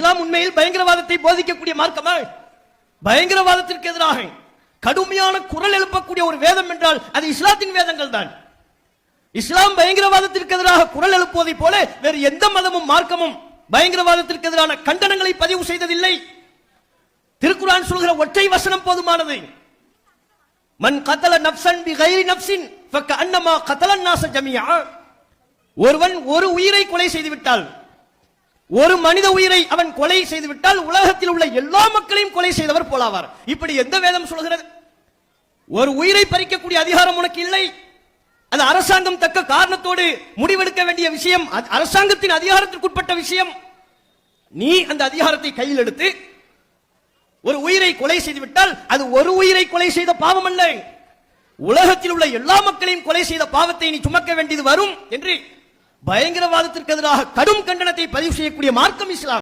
இஸ்லாம் உண்மையில் பயங்கரவாதத்தை போதிக்கக்கூடிய மார்க்கமா பயங்கரவாதத்திற்கு எதிராக கடுமையான குரல் எழுப்பக்கூடிய ஒரு வேதம் என்றால் அது இஸ்லாத்தின் வேதங்கள் தான். இஸ்லாம் பயங்கரவாதத்திற்கு எதிராக குரல் எழுப்புவதை போல வேறு எந்த மதமும் மார்க்கமும் பயங்கரவாதத்திற்கு எதிரான கண்டனங்களை பதிவு செய்ததில்லை. திருக்குரான் சொல்கிற ஒற்றை வசனம் போதுமானது. மன் கத்தல நப்சன் பி கைரி நப்சின் ஃபக்க அன்னமா கத்தலன் நாச ஜமியா ஒருவன் ஒரு உயிரை கொலை செய்து விட்டால் ஒரு மனித உயிரை அவன் கொலை செய்து விட்டால் உலகத்தில் உள்ள எல்லா மக்களையும் கொலை செய்தவர் போலாவார். இப்படி எந்த வேதம் சொல்கிறது? ஒரு உயிரை பறிக்கக்கூடிய அதிகாரம் உனக்கு இல்லை. அது அரசாங்கம் தக்க காரணத்தோடு முடிவெடுக்க வேண்டிய விஷயம். அரசாங்கத்தின் அதிகாரத்திற்குட்பட்ட விஷயம். நீ அந்த அதிகாரத்தை கையில் எடுத்து ஒரு உயிரை கொலை செய்து விட்டால் அது ஒரு உயிரை கொலை செய்த பாவம் அல்ல. உலகத்தில் உள்ள எல்லா மக்களையும் கொலை செய்த பாவத்தை நீ சுமக்க வேண்டியது வரும் என்று பயங்கரவாதத்திற்கு எதிராக கடும் கண்டனத்தை பதிவு செய்யக்கூடிய மார்க்கம் இஸ்லாம்